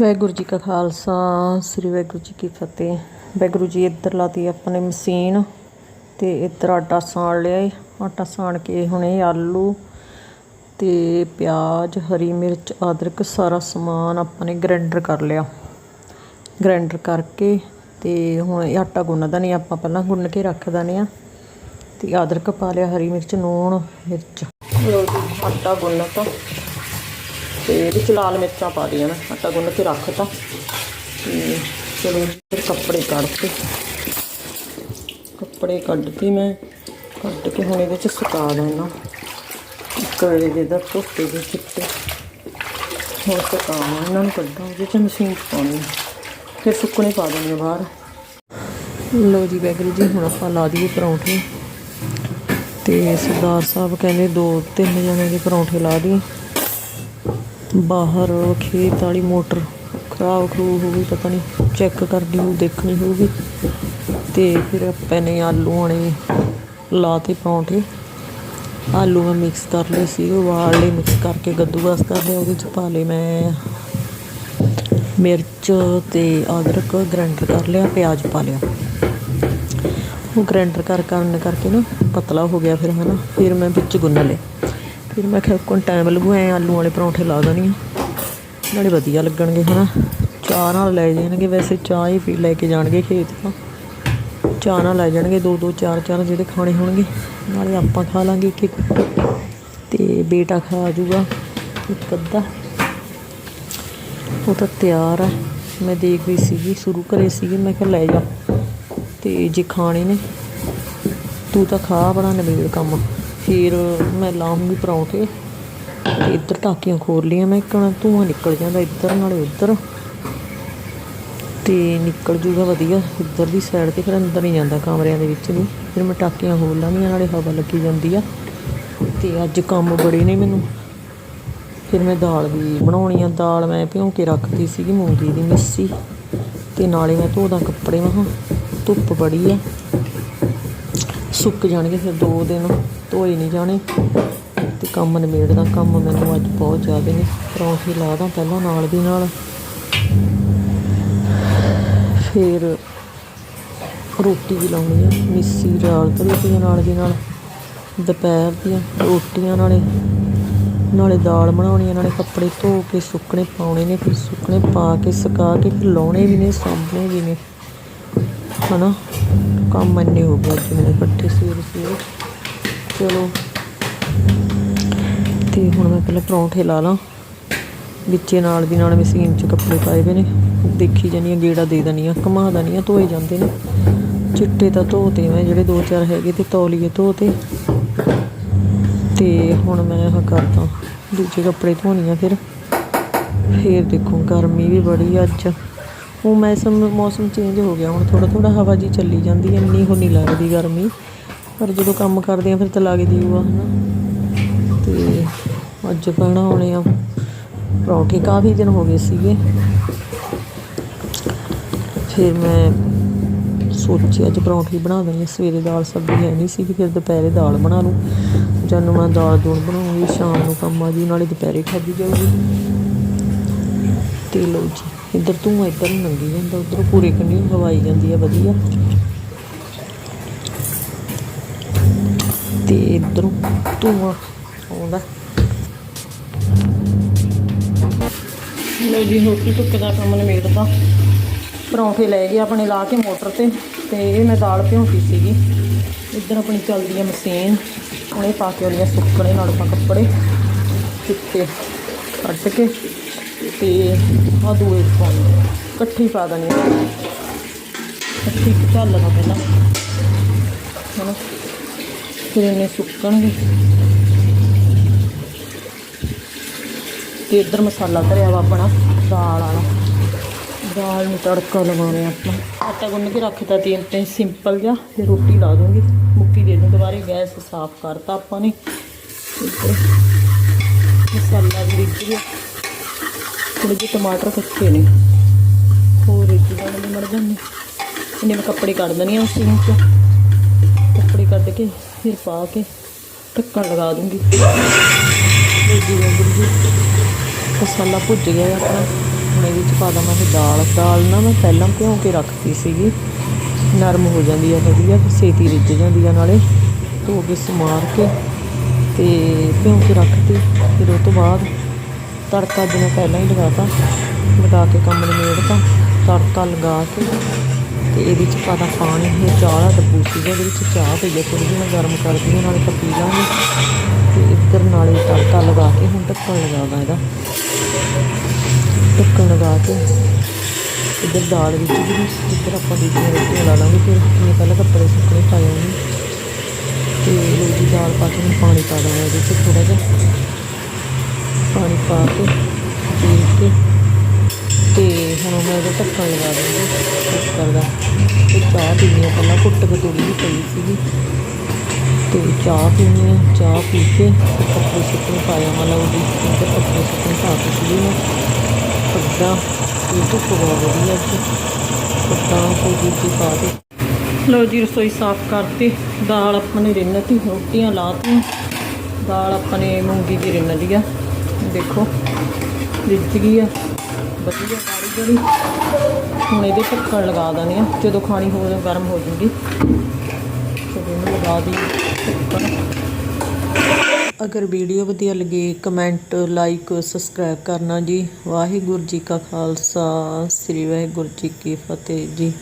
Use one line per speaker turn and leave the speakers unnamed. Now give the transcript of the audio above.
ਵਾਹਿਗੁਰੂ ਜੀ ਕਾ ਖਾਲਸਾ, ਸ੍ਰੀ ਵਾਹਿਗੁਰੂ ਜੀ ਕੀ ਫਤਿਹ। ਵਾਹਿਗੁਰੂ ਜੀ ਇੱਧਰ ਲਾਤੀ ਆਪਣੇ ਮਸ਼ੀਨ ਤੇ ਇੱਧਰ ਆਟਾ ਸਾਣ ਲਿਆ ਆਟਾ ਸਾਣ ਕੇ ਹੁਣੇ ਆਲੂ ਤੇ ਪਿਆਜ਼, ਹਰੀ ਮਿਰਚ, ਅਦਰਕ, ਸਾਰਾ ਸਮਾਨ ਆਪਾਂ ਨੇ ਗ੍ਰਾਈਂਡਰ ਕਰ ਲਿਆ। ਗ੍ਰਾਈਂਡਰ ਕਰਕੇ ਤੇ ਹੁਣ ਆਟਾ ਗੁੰਨਦਾ ਨਹੀਂ ਆਪਾਂ ਪਹਿਲਾਂ ਗੁੰਨ ਕੇ ਰੱਖ ਦਨੇ ਆ ਤੇ ਅਦਰਕ ਪਾ ਲਿਆ, ਹਰੀ ਮਿਰਚ, ਨੂਣ ਮਿਰਚ। ਲਓ ਜੀ ਆਟਾ ਗੁੰਨਤਾ। ਤੇ ਇਹਦੇ ਚ ਲਾਲ ਮਿਰਚਾਂ ਪਾ ਲਈਆਂ ਮੈਂ ਆਟਾ ਗੁੰਨ ਕੇ ਰੱਖਤਾ ਤੇ। ਚਲੋ ਫਿਰ ਕੱਪੜੇ ਕੱਢਤੇ। ਕੱਪੜੇ ਕੱਢਤੇ ਮੈਂ, ਕੱਢ ਕੇ ਹੁਣ ਇਹਦੇ ਚ ਸੁਕਾ ਦੇਣਾ। ਇੱਕ ਦੇ ਦਾ ਧੋਤੇ ਦੇ ਚਿੱਟੇ। ਹੁਣ ਸੁਕਾਵਾਂ, ਇਹਨਾਂ ਨੂੰ ਕੱਢਾਂ ਉਹਦੇ ਚ ਮਸ਼ੀਨ ਚ ਪਾਉਣੀ ਫਿਰ ਸੁੱਕਣੇ ਪਾ ਦੇਣੇ ਬਾਹਰ। ਲੋ ਜੀ ਵੈਗਰੂ ਜੀ, ਹੁਣ ਆਪਾਂ ਲਾ ਦਈਏ ਪਰੌਂਠੇ। ਤੇ ਸਰਦਾਰ ਸਾਹਿਬ ਕਹਿੰਦੇ ਦੋ ਤਿੰਨ ਜਣੇ ਦੇ ਪਰੌਂਠੇ ਲਾ ਦਈਏ। ਬਾਹਰ ਖੇਤ ਵਾਲੀ ਮੋਟਰ ਖਰਾਬ ਖਰੂਬ ਹੋ ਗਈ, ਪਤਾ ਨਹੀਂ ਚੈੱਕ ਕਰਨੀ ਹੋਊ, ਦੇਖਣੀ ਹੋਊਗੀ। ਤੇ ਫਿਰ ਆਪਾਂ ਨੇ ਆਲੂ ਵਾਲੇ ਲਾਤੇ ਪਰੌਂਠੇ। ਆਲੂ ਮੈਂ ਮਿਕਸ ਕਰ ਲਏ ਸੀ, ਉਬਾਲ ਲਏ ਮਿਕਸ ਕਰਕੇ ਕੱਦੂਕਸ ਕਰ ਲਿਆ, ਉਹਦੇ ਚ ਪਾ ਲਏ ਮੈਂ ਮਿਰਚ ਤੇ ਅਦਰਕ ਗ੍ਰਾਈਂਡਰ ਕਰ ਲਿਆ, ਪਿਆਜ਼ ਪਾ ਲਿਆ। ਉਹ ਗ੍ਰਾਈਂਡਰ ਕਰ ਕਰਨ ਕਰਕੇ ਨਾ ਪਤਲਾ ਹੋ ਗਿਆ ਫਿਰ, ਹਨਾ। ਫਿਰ ਮੈਂ ਵਿੱਚ ਗੁੰਨ ਲਏ। ਫਿਰ ਮੈਂ ਕਿਹਾ ਕੋਣ ਟਾਈਮ ਲੱਗੂ, ਐ ਆਲੂ ਵਾਲੇ ਪਰੌਂਠੇ ਲਾ ਦੇਣੀ ਨਾਲੇ ਵਧੀਆ ਲੱਗਣਗੇ, ਹਨਾ। ਚਾਹ ਨਾਲ ਲੈ ਜਾਣਗੇ, ਵੈਸੇ ਚਾਹ ਹੀ ਫਿਰ ਲੈ ਕੇ ਜਾਣਗੇ ਖੇਤ ਤੋਂ। ਚਾਹ ਨਾਲ ਲੈ ਜਾਣਗੇ, ਦੋ ਦੋ, ਚਾਰ ਚਾਰ ਜਿਹੜੇ ਖਾਣੇ ਹੋਣਗੇ। ਨਾਲੇ ਆਪਾਂ ਖਾ ਲਾਂਗੇ ਇੱਕ ਇੱਕ। ਤੇ ਬੇਟਾ ਖਾ ਜੂਗਾ ਇੱਕ ਅੱਧਾ। ਉਹ ਤਾਂ ਤਿਆਰ ਆ। ਮੈਂ ਦੇਖ ਰਹੀ ਸੀਗੀ, ਸ਼ੁਰੂ ਕਰੇ ਸੀਗੀ, ਮੈਂ ਕਿਹਾ ਲੈ ਜਾ। ਤੇ ਜੇ ਖਾਣੇ ਨੇ, ਤੂੰ ਤਾਂ ਖਾ ਬਣਾ ਨਵੇੜ ਕੰਮ। ਫਿਰ ਮੈਂ ਲਾਉਂਗੀ ਪਰੌਂਠੇ। ਤੇ ਇੱਧਰ ਟਾਕੀਆਂ ਖੋਲ ਲਈਆਂ ਮੈਂ, ਇੱਕ ਨਾ ਧੂੰਆਂ ਨਿਕਲ ਜਾਂਦਾ ਇੱਧਰ, ਨਾਲੇ ਉੱਧਰ। ਤੇ ਨਿਕਲ ਜੂਗਾ ਵਧੀਆ, ਇੱਧਰ ਦੀ ਸਾਈਡ ਤੇ ਫਿਰ ਅੰਦਰ ਨਹੀਂ ਜਾਂਦਾ ਕਮਰਿਆਂ ਦੇ ਵਿੱਚ ਨਹੀਂ ਫਿਰ ਮੈਂ ਟਾਕੀਆਂ ਖੋਲ ਲਾਂਗੀਆਂ, ਨਾਲੇ ਹਵਾ ਲੱਗੀ ਜਾਂਦੀ ਆ। ਤੇ ਅੱਜ ਕੰਮ ਬੜੇ ਨੇ ਮੈਨੂੰ। ਫਿਰ ਮੈਂ ਦਾਲ ਵੀ ਬਣਾਉਣੀ ਆ। ਦਾਲ ਮੈਂ ਭਿਉਂ ਕੇ ਰੱਖਦੀ ਸੀਗੀ, ਮੂੰਗੀ ਦੀ ਮਿੱਸੀ। ਤੇ ਨਾਲੇ ਮੈਂ ਧੋਦਾ ਕੱਪੜੇ ਮਹਾਂ ਧੁੱਪ ਬੜੀ ਆ। ਸੁੱਕ ਜਾਣਗੇ ਫਿਰ ਦੋ ਦਿਨ। ਧੋਏ ਨਹੀਂ ਜਾਣੇ ਤੇ ਕੰਮ ਨਿਬੇੜਦਾ, ਕੰਮ ਮੈਨੂੰ ਅੱਜ ਬਹੁਤ ਜ਼ਿਆਦਾ ਨੇ। ਪਰੌਂਠੀ ਲਾ ਦਾਂ ਪਹਿਲਾਂ ਨਾਲ ਦੀ ਨਾਲ। ਫਿਰ ਰੋਟੀ ਵੀ ਲਾਉਣੀ ਆ, ਮਿੱਸੀ ਦਾਲ ਤਰੀ ਨਾਲ ਦੀ ਨਾਲ, ਦੁਪਹਿਰ ਦੀਆਂ ਰੋਟੀਆਂ ਨਾਲੇ ਨਾਲੇ ਦਾਲ ਬਣਾਉਣੀ ਆ, ਨਾਲੇ ਕੱਪੜੇ ਧੋ ਕੇ ਸੁੱਕਣੇ ਪਾਉਣੇ ਨੇ, ਫਿਰ ਸੁੱਕਣੇ ਪਾ ਕੇ, ਸੁਕਾ ਕੇ, ਫਿਰ ਲਾਉਣੇ ਵੀ ਨੇ, ਸਾਂਭਣੇ ਵੀ ਨੇ। ਹਨਾ? ਕੰਮ ਇੰਨੇ ਹੋ ਗਏ ਅੱਜ ਮੇਰੇ ਇਕੱਠੇ ਸਵੇਰੇ ਸਵੇਰੇ ਚਲੋ ਤੇ ਹੁਣ ਮੈਂ ਪਹਿਲਾਂ ਪਰੌਂਠੇ ਲਾ ਲਾਂ। ਵਿੱਚੇ ਨਾਲ ਦੀ ਨਾਲ ਮਸ਼ੀਨ 'ਚ ਕੱਪੜੇ ਪਾਏ ਵੇ ਨੇ। ਦੇਖੀ ਜਾਨੀ ਆ, ਗੇੜਾ ਦੇ ਦਨੀ ਆ, ਘੁਮਾ ਦਨੀ ਆ, ਧੋਏ ਜਾਂਦੇ ਨੇ। ਚਿੱਟੇ ਤਾਂ ਧੋਤੇ ਮੈਂ, ਜਿਹੜੇ ਦੋ ਚਾਰ ਹੈਗੇ ਤੇ ਤੌਲੀਏ ਧੋਤੇ। ਤੇ ਹੁਣ ਮੈਂ ਆਹ ਕਰਦਾ, ਦੂਜੇ ਕੱਪੜੇ ਧੋਣੀ ਆ ਫਿਰ। ਫੇਰ ਦੇਖੋ, ਗਰਮੀ ਵੀ ਬੜੀ ਅੱਜ। ਉਹ ਮੌਸਮ ਮੌਸਮ ਚੇਂਜ ਹੋ ਗਿਆ, ਹੁਣ ਥੋੜਾ ਥੋੜਾ ਹਵਾ ਜੀ ਚੱਲੀ ਜਾਂਦੀ ਐ ਇੰਨੀ ਹੋ ਨਹੀਂ ਲੱਗਦੀ ਗਰਮੀ। ਪਰ ਜਦੋਂ ਕੰਮ ਕਰਦੇ ਆ, ਫਿਰ ਤਾਂ ਲੱਗਦੀ ਉਹ ਆ ਹਨਾ? ਤੇ ਅੱਜ ਬਣਾਉਣੇ ਆ। ਪਰੌਂਠੇ ਕਾਫੀ ਦਿਨ ਹੋ ਗਏ ਸੀਗੇ। ਫਿਰ ਮੈਂ ਸੋਚਿਆ, ਅੱਜ ਪਰੌਂਠੇ ਬਣਾ ਦੇਣੀ ਸਵੇਰੇ ਦਾਲ ਸਬਜ਼ੀ ਹੈ ਨਹੀਂ ਸੀ ਫਿਰ ਦੁਪਹਿਰੇ ਦਾਲ ਬਣਾ ਲੂੰ ਜਦ ਨੂੰ ਮੈਂ ਦਾਲ ਦੂਲ ਬਣਾਉਂਗੀ, ਸ਼ਾਮ ਨੂੰ ਕੰਮ ਆ ਜੀ, ਨਾਲੇ ਦੁਪਹਿਰੇ ਖਾਧੀ ਜਾਊਗੀ। ਤੇ ਲਓ ਜੀ, ਇੱਧਰ ਤੂੰ ਇੱਧਰ ਨੂੰ ਜਾਂਦਾ, ਉਧਰ ਪੂਰੇ ਕੰਨੀ ਹਵਾਈ ਜਾਂਦੀ ਆ, ਵਧੀਆ। ਤੇ ਇੱਧਰੋਂ ਧੂੰਆਂ ਆਉਂਦਾ ਲੋ ਜੀ ਰੋਟੀ ਟੁੱਕ ਦਾ ਕੰਮ ਨਿਬੇੜਤਾ ਪਰੌਂਠੇ ਲੈ ਗਏ ਆਪਣੇ ਲਾ ਕੇ ਮੋਟਰ ਤੇ ਤੇ ਇਹ ਮੈਂ ਦਾਲ ਭਿਉਂਤੀ ਸੀਗੀ। ਇੱਧਰ ਆਪਣੀ ਚੱਲਦੀ ਆ ਮਸ਼ੀਨ ਉਹਨੇ ਪਾ ਕੇ ਉਹਨੀਆਂ ਸੁੱਕਣੇ ਨਾਲ ਪਾ ਕੱਪੜੇ ਚਿੱਟੇ ਕੱਟ ਕੇ ਤੇ ਆ ਦੂਏ ਪਾਉਣੇ ਇਕੱਠੀ ਪਾ ਦੇਣੀ ਇਕੱਠੀ ਚੱਲ ਲਗਾ ਪਹਿਲਾਂ। ਹਨਾ? ਫਿਰ ਇਹਨੇ ਸੁੱਕਣਗੇ। ਤੇ ਇੱਧਰ ਮਸਾਲਾ ਧਰਿਆ ਵਾ ਆਪਣਾ, ਦਾਲ ਵਾਲਾ। ਦਾਲ ਨੂੰ ਤੜਕਾ ਲਗਾਉਣੇ ਆਪਾਂ। ਆਟਾ ਗੁੰਨ ਕੇ ਰੱਖਤਾ ਤੇਲ ਤੇ, ਸਿੰਪਲ ਜਿਹਾ ਫਿਰ ਰੋਟੀ ਲਾ ਦੂੰਗੀ। ਮੁੱਕੀ ਦੇ ਦੂੰ ਦੁਬਾਰੇ ਗੈਸ ਸਾਫ਼ ਕਰਤਾ ਆਪਾਂ ਨੇ। ਮਸਾਲਾ ਵੀ ਰਿੱਝ ਗਿਆ। ਥੋੜੇ ਜਿਹੇ ਟਮਾਟਰ ਕੱਚੇ ਨੇ। ਹੋਰ ਰਿੱਝ ਜਾਣਗੇ ਮਰ ਜਾਂਦੇ ਇਹਨੇ ਮੈਂ ਕੱਪੜੇ ਕੱਢ ਦਣੀ ਆ ਉਸ ਵਿੱਚ ਕੱਪੜੇ ਕੱਢ ਕੇ ਫਿਰ ਪਾ ਕੇ ਢੱਕਣ ਲਗਾ ਦੂੰਗੀ। ਜੀ ਜੀ ਮਸਾਲਾ ਭੁੱਜ ਗਿਆ ਆਪਣਾ। ਹੁਣ ਇਹਦੇ ਚ ਪਾ ਦੇਵਾਂ ਇਹ ਦਾਲ। ਦਾਲ ਨਾ ਮੈਂ ਪਹਿਲਾਂ ਭਿਉਂ ਕੇ ਰੱਖਤੀ ਸੀਗੀ। ਨਰਮ ਹੋ ਜਾਂਦੀ ਆ, ਵਧੀਆ। ਛੇਤੀ ਰਿੱਝ ਜਾਂਦੀ ਆ ਨਾਲੇ। ਧੋ ਕੇ ਸਮਾਰ ਕੇ ਤੇ ਭਿਉਂ ਕੇ ਰੱਖਤੀ। ਫਿਰ ਉਹ ਤੋਂ ਬਾਅਦ ਤੜਕਾ ਜਿਵੇਂ ਪਹਿਲਾਂ ਹੀ ਲਗਾਤਾ। ਲਗਾ ਕੇ ਕੰਮ ਨਿਬੇੜਤਾ। ਤੜਕਾ ਲਗਾ ਕੇ ਤੇ ਇਹਦੇ ਚ ਪਾਦਾ ਪਾਣੀ, ਇਹ ਚਾਹ ਦਾ ਡੱਬੂ ਸੀਗਾ ਇਹਦੇ ਵਿੱਚ ਚਾਹ ਪਈ ਹੈ ਥੋੜੀ ਜਿਹੀ, ਮੈਂ ਗਰਮ ਕਰਦੀ ਹਾਂ, ਨਾਲੇ ਤਾਂ ਪੀ ਲਾਂਗੇ। ਤੇ ਇੱਧਰ ਨਾਲੇ ਤੜਕਾ ਲਗਾ ਕੇ, ਹੁਣ ਢੱਕਣ ਲਗਾਉਣਾ ਇਹਦਾ। ਢੱਕਣ ਲਗਾ ਕੇ, ਇੱਧਰ ਦਾਲ ਵਿੱਚ ਵੀ ਇੱਧਰ ਆਪਾਂ ਦੂਜੀਆਂ ਰੋਟੀਆਂ ਲਾ ਲਾਂਗੇ, ਫਿਰ ਮੈਂ ਪਹਿਲਾਂ ਕੱਪੜੇ ਸੁੱਕਣੇ ਪਾ ਆਉਂਗੇ ਤੇ ਲੋਜੀ ਦਾਲ ਪਾ ਕੇ ਮੈਂ ਪਾਣੀ ਪਾ ਦੇਣਾ ਇਹਦੇ 'ਚ ਥੋੜਾ ਜਿਹਾ। ਪਾਣੀ ਪਾ ਕੇ, ਪੀਲ ਕੇ। ਹੁਣ ਮੈਂ ਇਹਦਾ ਢੱਕਣ ਲਗਾ ਦੂੰਗੀ ਕੁੱਕਰ ਦਾ ਤੇ ਚਾਹ ਪੀਣੀ ਪਹਿਲਾਂ ਕੁੱਟ ਕੇ ਥੋੜੀ ਜਿਹੀ ਪਈ ਸੀਗੀ। ਤੇ ਚਾਹ ਪੀਣੀ ਆ, ਚਾਹ ਪੀ ਕੇ ਤੇ ਕੱਪੜੇ ਸੁੱਕਣੇ ਪਾਇਆ ਮਤਲਬ ਉਹਦੀ ਤੇ ਕੱਪੜੇ ਸੁੱਕਣੇ ਪਾ ਕੇ ਸੀਗੀ ਮੈਂ ਪੱਗਾਂ ਇਹ ਧੁੱਪ ਬਹੁਤ ਵਧੀਆ ਅੱਜ ਪੱਗਾਂ ਕੋਈ ਦੂਜੀ ਪਾ ਦੇ ਲਓ ਜੀ, ਰਸੋਈ ਸਾਫ਼ ਕਰਤੀ। ਦਾਲ ਆਪਾਂ ਨੇ ਰਿੰਨ ਤੀ, ਰੋਟੀਆਂ ਲਾਤੀਆਂ ਦਾਲ ਆਪਾਂ ਨੇ ਮੂੰਗੀ ਦੀ ਰਿੰਨ ਲਈ ਆ। ਦੇਖੋ, ਰਿੱਝ ਗਈ ਆ। ਵਧੀਆ ਗਾੜੀ ਜਿਹੜੀ। ਹੁਣ ਇਹਦੇ ਢੱਕਣ ਲਗਾ ਦੇਣੇ ਆ ਜਦੋਂ ਖਾਣੀ ਹੋ ਜਾ ਗਰਮ ਹੋ ਜੂਗੀ। ਫਿਰ ਇਹਨੂੰ ਲਗਾ ਦੀ ਅਗਰ ਵੀਡੀਓ ਵਧੀਆ ਲੱਗੇ, ਕਮੈਂਟ, ਲਾਈਕ, ਸਬਸਕ੍ਰਾਈਬ ਕਰਨਾ ਜੀ। ਵਾਹਿਗੁਰੂ ਜੀ ਕਾ ਖਾਲਸਾ, ਸ੍ਰੀ ਵਾਹਿਗੁਰੂ ਜੀ ਕੀ ਫਤਿਹ ਜੀ।